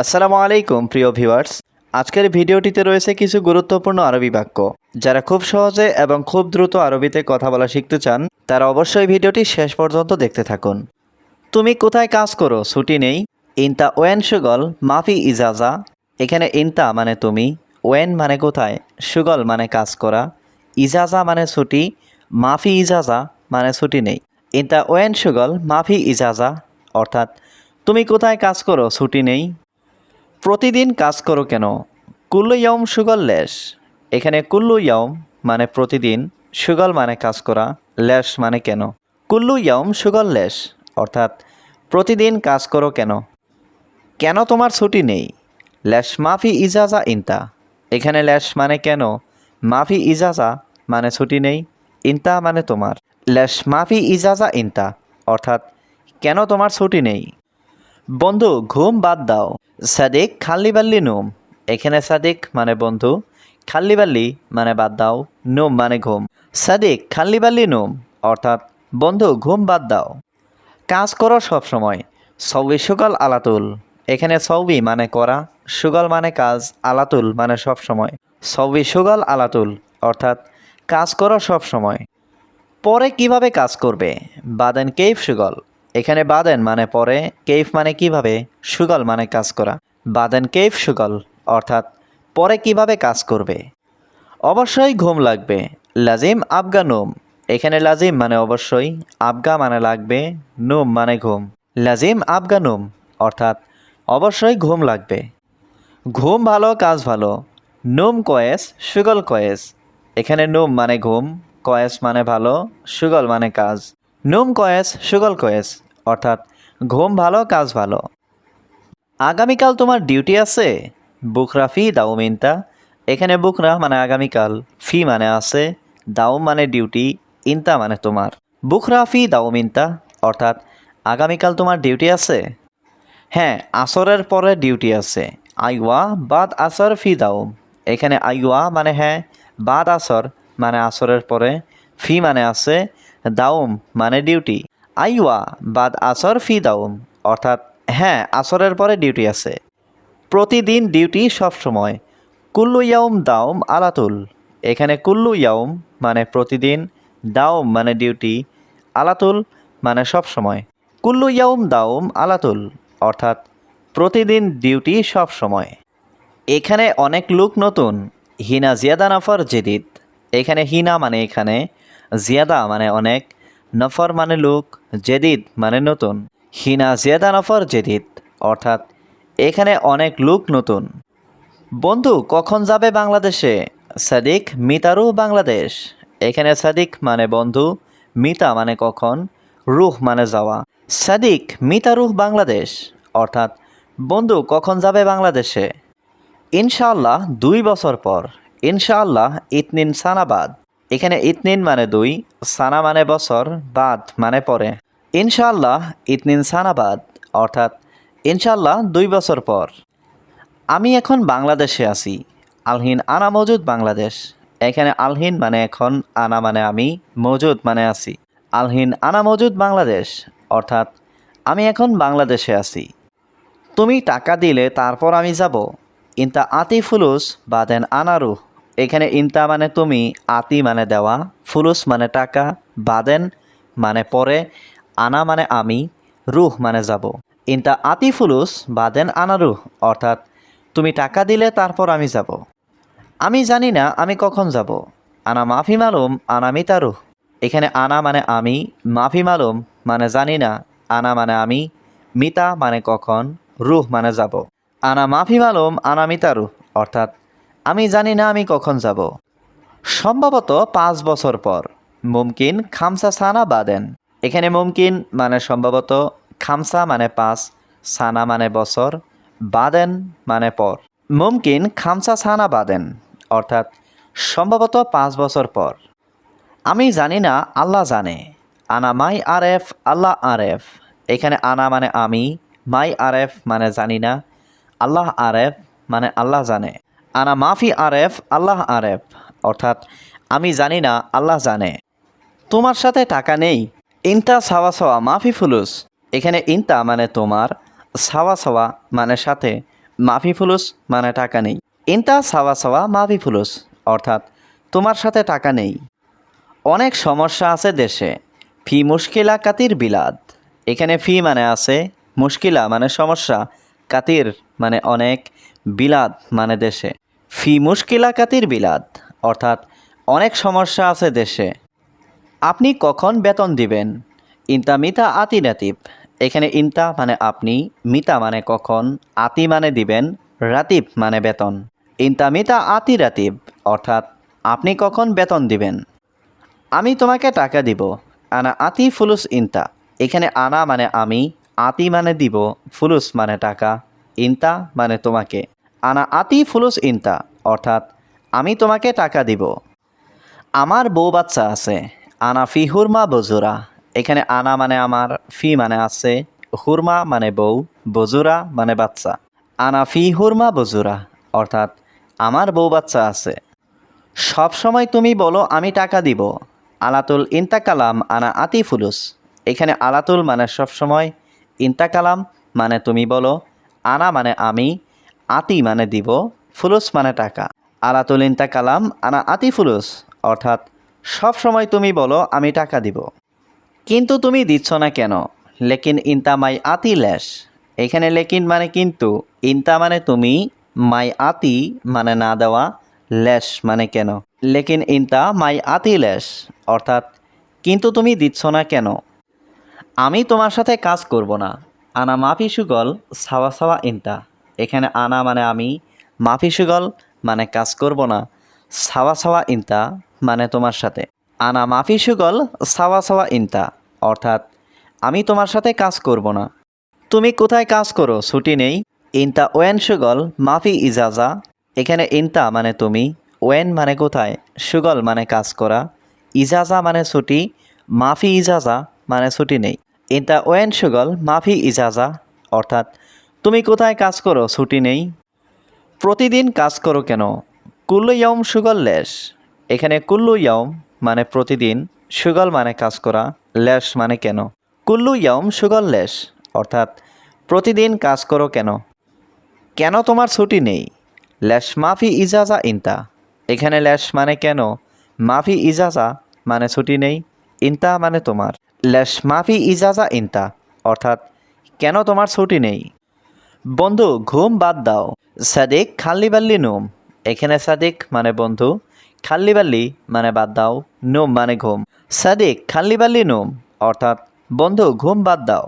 আসসালামু আলাইকুম, প্রিয় ভিউয়ার্স। আজকের ভিডিওটিতে রয়েছে কিছু গুরুত্বপূর্ণ আরবি বাক্য। যারা খুব সহজে এবং খুব দ্রুত আরবিতে কথা বলা শিখতে চান, তারা অবশ্যই ভিডিওটি শেষ পর্যন্ত দেখতে থাকুন। তুমি কোথায় কাজ করো? ছুটি নেই। ইনতা ওয়েন সুগল, মাফি ইজাজা। এখানে ইনতা মানে তুমি, ওয়েন মানে কোথায়, সুগল মানে কাজ করা। ইজাজা মানে ছুটি, মাফি ইজাজা মানে ছুটি নেই। ইনতা ওয়েন সুগল, মাফি ইজাজা। অর্থাৎ, তুমি কোথায় কাজ করো? ছুটি নেই। প্রতিদিন কাজ করো কেন? কুল্লু ইয়ম সুগল লেশ। এখানে কুল্লু ইয়ম মানে প্রতিদিন, সুগল মানে কাজ করা, লেশ মানে কেন? কুল্লু ইয়ম সুগল লেশ, অর্থাৎ প্রতিদিন কাজ করো কেন? কেন তোমার ছুটি নেই? ল্যাশ মাফি ইজাজা ইনতা। এখানে ল্যাশ মানে কেন? মাফি ইজাজা মানে ছুটি নেই, ইনতা মানে তোমার। ল্যাশ মাফি ইজাজা ইনতা, অর্থাৎ কেন তোমার ছুটি নেই? বন্ধু, ঘুম বাদ দাও। সাদিক খাল্লিবাল্লি নুম। এখানে সাদিক মানে বন্ধু খাল্লিবাল্লি মানে বাদ দাও, নুম মানে ঘুম। সাদিক খাল্লিবাল্লি নুম, অর্থাৎ বন্ধু, ঘুম বাদ দাও। কাজ করো সবসময়। সৌবি সুগল আলাতুল। এখানে সৌবি মানে করা, সুগল মানে কাজ, আলাতুল মানে সব সময় সৌবি সুগল আলাতুল, অর্থাৎ কাজ করো সবসময়। পরে কীভাবে কাজ করবে? বাদেন কেইফ সুগল। এখানে বাদেন মানে পরে, কেইফ মানে কীভাবে, সুগল মানে কাজ করা। বাদেন কেইফ, সুগল, অর্থাৎ পরে কীভাবে কাজ করবে। অবশ্যই ঘুম লাগবে। লাজিম, আবগা, নুম। এখানে লাজিম মানে অবশ্যই, আবগা মানে লাগবে, নুম মানে ঘুম। লাজিম, আবগা, নুম, অর্থাৎ অবশ্যই ঘুম লাগবে। ঘুম ভালো, কাজ ভালো। নুম কয়েস, সুগল কয়েস। এখানে নোম মানে ঘুম, কয়েস মানে ভালো, সুগল মানে কাজ। নুম কয়েস, সুগল কয়েস, অর্থাৎ ঘুম ভালো, কাজ ভালো। আগামীকাল তোমার ডিউটি আছে? বুকরা ফি দাউমিনতা এখানে বুকরা মানে আগামীকাল, ফি মানে আছে দাউম মানে ডিউটি, ইনতা মানে তোমার। বুকরা ফি দাউমিনতা অর্থাৎ আগামীকাল তোমার ডিউটি আছে? হ্যাঁ আসরের পরে ডিউটি আছে। আইওয়া, বাদ আসর ফি দাউম এখানে আইওয়া মানে হ্যাঁ বাদ আসর মানে আসরের পরে, ফি মানে আছে দাউম মানে ডিউটি। আইওয়া, বাদ আসর ফি দাউম অর্থাৎ হ্যাঁ আসরের পরে ডিউটি আছে। প্রতিদিন ডিউটি সব সময় কুল্লু ইয়াউম দাউম আলাতুল। এখানে কুল্লু ইয়াউম মানে প্রতিদিন দাউম মানে ডিউটি, আলাতুল মানে সব সময় কুল্লু ইয়াউম দাউম আলাতুল, অর্থাৎ প্রতিদিন ডিউটি সব সময় এখানে অনেক লোক নতুন। হিনা জিয়াদা নফর জেদিদ। এখানে হিনা মানে এখানে জিয়াদা মানে অনেক, নফর মানে লোক, জেদিদ মানে নতুন। হিনা জিয়াদা, নফর, জেদিদ। অর্থাৎ, এখানে অনেক লোক নতুন। বন্ধু, কখন যাবে বাংলাদেশে? সাদিক, মিতারু, বাংলাদেশ। এখানে সাদিক মানে বন্ধু, মিতা মানে কখন? রুহ মানে যাওয়া। সাদিক, মিতারুহ, বাংলাদেশ। অর্থাৎ, বন্ধু, কখন যাবে বাংলাদেশে? ইনশাআল্লাহ, দুই বছর পর। ইনশাআল্লাহ, ইতনিন সানাবাদ। এখানে ইতনিন মানে দুই, সানা মানে বছর, বাদ মানে পরে। ইনশাল্লাহ ইতনিন সানাবাদ অর্থাৎ ইনশাল্লাহ দুই বছর পর। আমি এখন বাংলাদেশে আছি, আলহিন আনা মজুদ বাংলাদেশ। এখানে আলহিন মানে এখন, আনা মানে আমি, মজুদ মানে আছি। আলহিন আনা মজুদ বাংলাদেশ, অর্থাৎ আমি এখন বাংলাদেশে আছি। তুমি টাকা দিলে তারপর আমি যাব। ইনতা আতি ফুলুস বা দেন আনারু এখানে ইনতা মানে তুমি, আতি মানে দেওয়া, ফুলুস মানে টাকা, বাদেন মানে পরে, আনা মানে আমি, রুহ মানে যাব। ইনতা আতি ফুলুস, বাদেন আনারুহ অর্থাৎ তুমি টাকা দিলে তারপর আমি যাব। আমি জানি না আমি কখন যাব। আনা মাফি মালুম, আনা মিতারুহ এখানে আনা মানে আমি, মাফি মালুম মানে জানি না, আনা মানে আমি, মিতা মানে কখন, রুহ মানে যাব। আনা মাফি মালুম, আনা মিতারুহ অর্থাৎ আমি জানি না আমি কখন যাব। সম্ভবত পাঁচ বছর পর, মুমকিন খামসা সানা বাদেন। এখানে মুমকিন মানে সম্ভবত খামসা মানে পাঁচ, সানা মানে বছর, বাদেন মানে পর। মুমকিন খামসা সানা বাদেন, অর্থাৎ সম্ভবত পাঁচ বছর পর। আমি জানি না, আল্লাহ জানে। আনা মাই আর এফ আল্লাহ আর এফ এখানে আনা মানে আমি, মাই আর এফ মানে জানি না, আল্লাহ আরেফ মানে আল্লাহ জানে। আনা মাফি আরেফ, আল্লাহ আরেফ। অর্থাৎ, আমি জানি না, আল্লাহ জানে। তোমার সাথে টাকা নেই। ইনতা সাওয়া সাওয়া মাফি ফুলুস। এখানে ইনতা মানে তোমার, সাওয়া সাওয়া মানে সাথে। মাফি ফুলুস মানে টাকা নেই। ইনতা সাওয়া সাওয়া মাফি ফুলুস। অর্থাৎ, তোমার সাথে টাকা নেই। অনেক সমস্যা আছে দেশে। ফি মুশকিলা কাতির বিলাদ এখানে ফি মানে আছে, মুশকিলা মানে সমস্যা। কাতির মানে অনেক বিলাদ মানে দেশে। ফি মুশকিলা কাতির বিলাদ অর্থাৎ অনেক সমস্যা আছে দেশে। আপনি কখন বেতন দিবেন? ইনতা মিতা আতি নাতিব। এখানে ইনতা মানে আপনি, মিতা মানে কখন, আতি মানে দিবেন, রাতিব মানে বেতন। ইনতা মিতা আতি রাতিব, অর্থাৎ আপনি কখন বেতন দিবেন? আমি তোমাকে টাকা দিব, আনা আতি ফুলুস ইনতা। এখানে আনা মানে আমি, আতি মানে দিব, ফুলুস মানে টাকা, ইনতা মানে তোমাকে। আনা আতি ফুলুস ইনতা, অর্থাৎ আমি তোমাকে টাকা দিব। আমার বউ বাচ্চা আছে, আনা ফি হুরমা বজুরা। এখানে আনা মানে আমার, ফি মানে আছে, হুরমা মানে বউ, বজুরা মানে বাচ্চা। আনা ফি হুরমা বজুরা, অর্থাৎ আমার বউ বাচ্চা আছে। সব সময় তুমি বলো, আমি টাকা দিব। আলাতুল ইন্তাকালাম আনা আতি ফুলুস। এখানে আলাতুল মানে সব সময় ইন্তাকালাম মানে তুমি বলো, আনা মানে আমি আতি মানে দিব, ফুলুস মানে টাকা। আলাতুল ইন্তাকালাম আনা আতি ফুলুস, অর্থাৎ সব সময় তুমি বলো, আমি টাকা দিব। কিন্তু তুমি দিচ্ছ না কেন? লেকিন ইনতা মাই আতি ল্যাশ এখানে লেকিন মানে কিন্তু, ইনতা মানে তুমি, মাই আতি মানে না দেওয়া ল্যাশ মানে কেন? লেকিন ইনতা মাই আতি ল্যাশ অর্থাৎ কিন্তু তুমি দিচ্ছ না কেন? আমি তোমার সাথে কাজ করব না। আনা মাফি সুগল, সাওয়া সাওয়া ইনতা। এখানে আনা মানে আমি, মাফি সুগল মানে কাজ করব না, সাওয়া সাওয়া ইনতা মানে তোমার সাথে। আনা মাফি সুগল, সাওয়া সাওয়া ইনতা, অর্থাৎ আমি তোমার সাথে কাজ করব না। তুমি কোথায় কাজ করো? ছুটি নেই। ইনতা ওয়েন সুগল, মাফি ইজাজা। এখানে ইনতা মানে তুমি, ওয়েন মানে কোথায়? সুগল মানে কাজ করা। ইজাজা মানে ছুটি, মাফি ইজাজা মানে ছুটি নেই। ইনতা ওয়েন সুগল, মাফি ইজাজা, অর্থাৎ তুমি কোথায় কাজ করো? ছুটি নেই। প্রতিদিন কাজ করো কেন? কুল্লু ইয়ম সুগল লেশ। এখানে কুল্লু ইয়ম মানে প্রতিদিন, সুগল মানে কাজ করা, লেশ মানে কেন? কুল্লু ইয়ম সুগল লেশ, অর্থাৎ প্রতিদিন কাজ করো কেন? কেন তোমার ছুটি নেই? ল্যাশ মাফি ইজাজা ইনতা। এখানে ল্যাশ মানে কেন? মাফি ইজাজা মানে ছুটি নেই, ইনতা মানে তোমার। ল্যাশ মাফি ইজাজা ইনতা, অর্থাৎ কেন তোমার ছুটি নেই? বন্ধু, ঘুম বাদ দাও। সাদিক, খাল্লিবাল্লি নুম। এখানে সাদিক মানে বন্ধু, খাল্লিবাল্লি মানে বাদ দাও, নুম মানে ঘুম। সাদিক, খাল্লিবাল্লি নুম, অর্থাৎ বন্ধু, ঘুম বাদ দাও।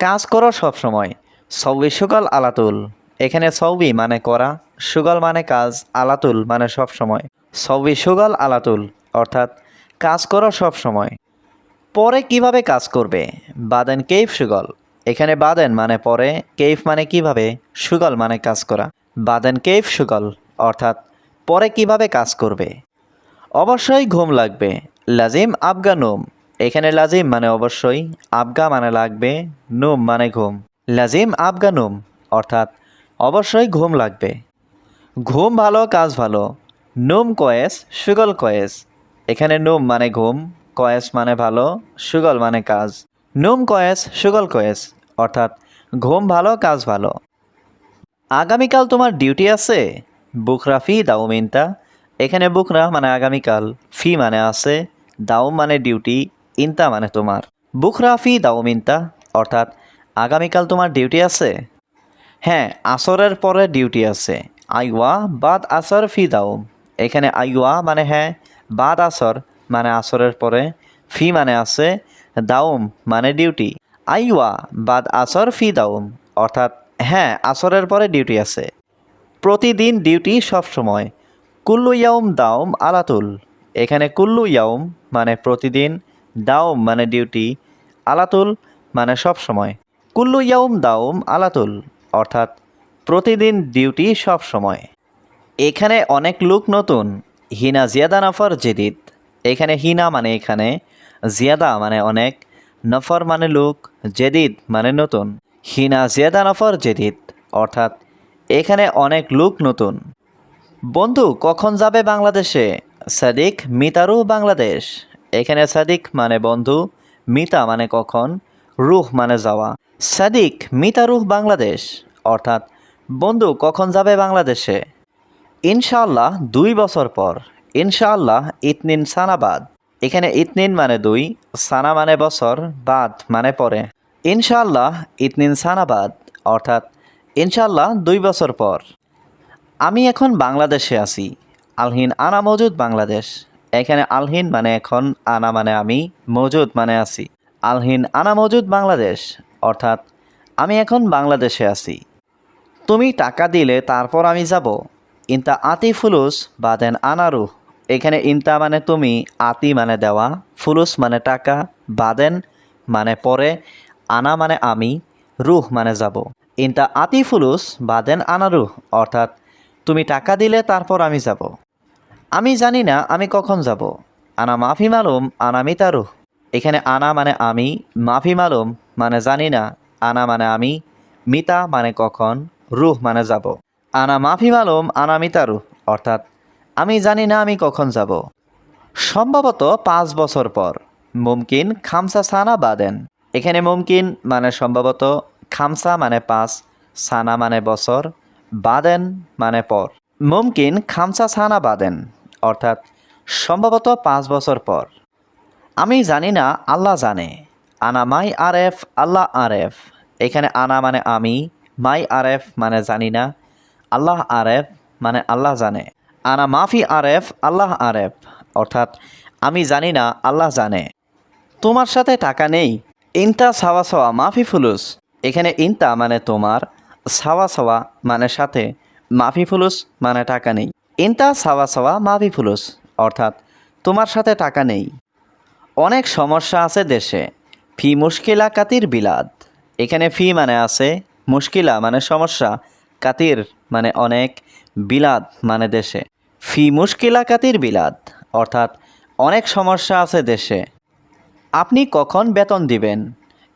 কাজ করো সব সময় সৌবি সুগল আলাতুল। এখানে সৌবি মানে করা, সুগল মানে কাজ, আলাতুল মানে সব সময় সৌবি সুগল আলাতুল, অর্থাৎ কাজ করো সব সময় পরে কীভাবে কাজ করবে? বাদেন কেইফ সুগল। এখানে বাদেন মানে পরে, কেইফ মানে কীভাবে, সুগল মানে কাজ করা। বাদেন কেইফ সুগল, অর্থাৎ পরে কীভাবে কাজ করবে। অবশ্যই ঘুম লাগবে, লাজিম আবগা নুম। এখানে লাজিম মানে অবশ্যই, আবগা মানে লাগবে, নুম মানে ঘুম। লাজিম আবগা নুম, অর্থাৎ অবশ্যই ঘুম লাগবে। ঘুম ভালো, কাজ ভালো। নুম কয়েস, সুগল কয়েস। এখানে নুম মানে ঘুম, কয়েস মানে ভালো, সুগল মানে কাজ। নুম কয়েস, সুগল কয়েস। অর্থাৎ ঘুম ভালো, কাজ ভালো। আগামীকাল তোমার ডিউটি আছে? বুকরা ফি দাউমিনতা এখানে বুকরা মানে আগামীকাল। ফি মানে আছে দাউম মানে ডিউটি, ইনতা মানে তোমার। বুকরা ফি দাউমিনতা অর্থাৎ আগামীকাল তোমার ডিউটি আছে? হ্যাঁ আসরের পরে ডিউটি আছে। আইওয়া, বাদ আসর, ফি দাউম এখানে আইওয়া মানে হ্যাঁ বাদ আসর মানে আসরের পরে। ফি মানে আছে দাউম মানে ডিউটি। আইওয়া, বাদ আসর ফি দাউম অর্থাৎ হ্যাঁ আসরের পরে ডিউটি আছে। প্রতিদিন ডিউটি সব সময় কুল্লু ইয়াউম দাউম আলাতুল। এখানে কুল্লু ইয়াউম মানে প্রতিদিন দাউম মানে ডিউটি, আলাতুল মানে সব সময় কুল্লু ইয়াউম দাউম আলাতুল, অর্থাৎ প্রতিদিন ডিউটি সব সময় এখানে অনেক লোক নতুন, হিনা জিয়াদা নফর জেদিদ। এখানে হিনা মানে এখানে, জিয়াদা মানে অনেক নফর মানে লোক, জেদিদ মানে নতুন। হিনা জিয়াদা নফর, জেদিদ। অর্থাৎ, এখানে অনেক লোক নতুন। বন্ধু, কখন যাবে বাংলাদেশে? সাদিক, মিতারু, বাংলাদেশ। এখানে সাদিক মানে বন্ধু, মিতা মানে কখন? রুহ মানে যাওয়া। সাদিক মিতারুহ বাংলাদেশ। অর্থাৎ, বন্ধু, কখন যাবে বাংলাদেশে? ইনশাআল্লাহ, দুই বছর পর। ইনশাআল্লাহ, ইতনিন সানাবাদ। এখানে ইতনিন মানে দুই, সানা মানে বছর, বাদ মানে পরে। ইনশাল্লাহ ইতনিন সানাবাদ অর্থাৎ ইনশাল্লাহ দুই বছর পর। আমি এখন বাংলাদেশে আছি। আলহিন আনা মজুদ বাংলাদেশ। এখানে আলহিন মানে এখন, আনা মানে আমি, মজুদ মানে আছি। আলহিন আনা মজুদ বাংলাদেশ, অর্থাৎ আমি এখন বাংলাদেশে আছি। তুমি টাকা দিলে তারপর আমি যাব। ইনতা আতি ফুলুস বাদেন আনারু এখানে ইনতা মানে তুমি, আতি মানে দেওয়া, ফুলুস মানে টাকা, বাদেন মানে পরে, আনা মানে আমি, রুহ মানে যাব। ইনতা আতি ফুলুস, বাদেন আনারু অর্থাৎ তুমি টাকা দিলে তারপর আমি যাব। আমি জানি না আমি কখন যাব। আনা মাফি মালুম, আনা মিতারু এখানে আনা মানে আমি, মাফি মালুম মানে জানি না, আনা মানে আমি, মিতা মানে কখন, রুহ মানে যাব। আনা মাফি মালুম, আনা মিতারু অর্থাৎ আমি জানি না আমি কখন যাব। সম্ভবত পাঁচ বছর পর, মুমকিন খামসা সানা বাদেন। এখানে মুমকিন মানে সম্ভবত খামসা মানে পাঁচ, সানা মানে বছর, বাদেন মানে পর। মুমকিন খামসা সানা বাদেন, অর্থাৎ সম্ভবত পাঁচ বছর পর। আমি জানি না, আল্লাহ জানে। আনা মাই আর এফ আল্লাহ আর এফ এখানে আনা মানে আমি, মাই আর এফ মানে জানি না, আল্লাহ আরেফ মানে আল্লাহ জানে। আনা মাফি আর এফ আল্লাহ আর এফ অর্থাৎ, আমি জানি না, আল্লাহ জানে। তোমার সাথে টাকা নেই। ইনতা সাওয়া সাওয়া মাফি ফুলুস। এখানে ইনতা মানে তোমার, সাওয়া সাওয়া মানে সাথে। মাফি ফুলুস মানে টাকা নেই। ইনতা সাওয়া সাওয়া মাফি ফুলুস। অর্থাৎ, তোমার সাথে টাকা নেই। অনেক সমস্যা আছে দেশে। ফি মুশকিলা কাতির বিলাদ। এখানে ফি মানে আছে, মুশকিলা মানে সমস্যা। কাতির মানে অনেক, বিলাদ মানে দেশে। ফি মুশকিলা কাতির বিলাদ অর্থাৎ অনেক সমস্যা আছে দেশে। আপনি কখন বেতন দিবেন?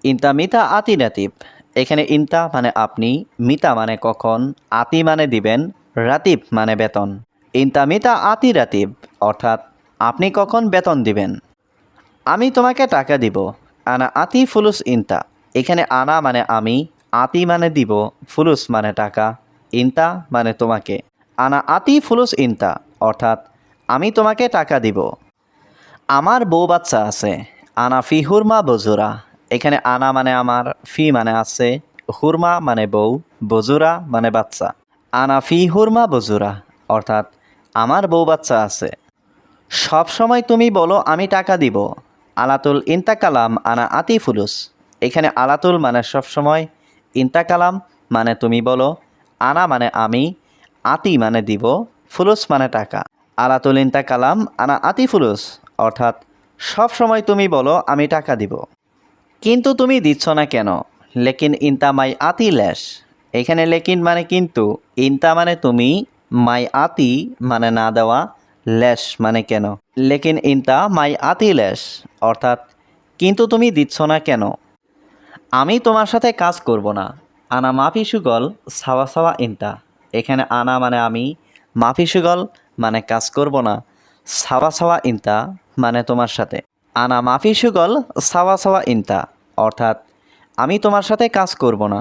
ইনতা মিতা আতি রাতিব এখানে ইনতা মানে আপনি, মিতা মানে কখন, আতি মানে দিবেন, রাতিব মানে বেতন। ইনতা মিতা আতি রাতিব, অর্থাৎ আপনি কখন বেতন দিবেন? আমি তোমাকে টাকা দিব, আনা আতি ফুলুস ইনতা। এখানে আনা মানে আমি, আতি মানে দিব, ফুলুস মানে টাকা, ইনতা মানে তোমাকে। আনা আতি ফুলুস ইনতা, অর্থাৎ আমি তোমাকে টাকা দিব। আমার বউ বাচ্চা আছে, আনা ফি হুরমা বজুরা। এখানে আনা মানে আমার, ফি মানে আছে, হুরমা মানে বউ, বজুরা মানে বাচ্চা। আনা ফি হুরমা বজুরা, অর্থাৎ আমার বউ বাচ্চা আছে। সব সময় তুমি বলো, আমি টাকা দিব। আলাতুল ইন্তাকালাম আনা আতি ফুলুস। এখানে আলাতুল মানে সবসময় ইন্তাকালাম মানে তুমি বলো, আনা মানে আমি আতি মানে দিব, ফুলুস মানে টাকা। আলাতুল ইন্তাকালাম আনা আতি ফুলুস, অর্থাৎ, সব সময় তুমি বলো, আমি টাকা দিব। কিন্তু তুমি দিচ্ছ না কেন? লেকিন ইনতা মাই আতি ল্যাশ এখানে লেকিন মানে কিন্তু, ইনতা মানে তুমি, মাই আতি মানে না দেওয়া ল্যাশ মানে কেন? লেকিন ইনতা মাই আতি ল্যাশ অর্থাৎ, কিন্তু তুমি দিচ্ছ না কেন? আমি তোমার সাথে কাজ করব না। আনা মাফি সুগল, সাওয়া সাওয়া ইনতা। এখানে আনা মানে আমি, মাফি সুগল মানে কাজ করব না, সাওয়া সাওয়া ইনতা মানে তোমার সাথে। আনা মাফি সুগল, সাওয়া সাওয়া ইনতা, অর্থাৎ আমি তোমার সাথে কাজ করব না।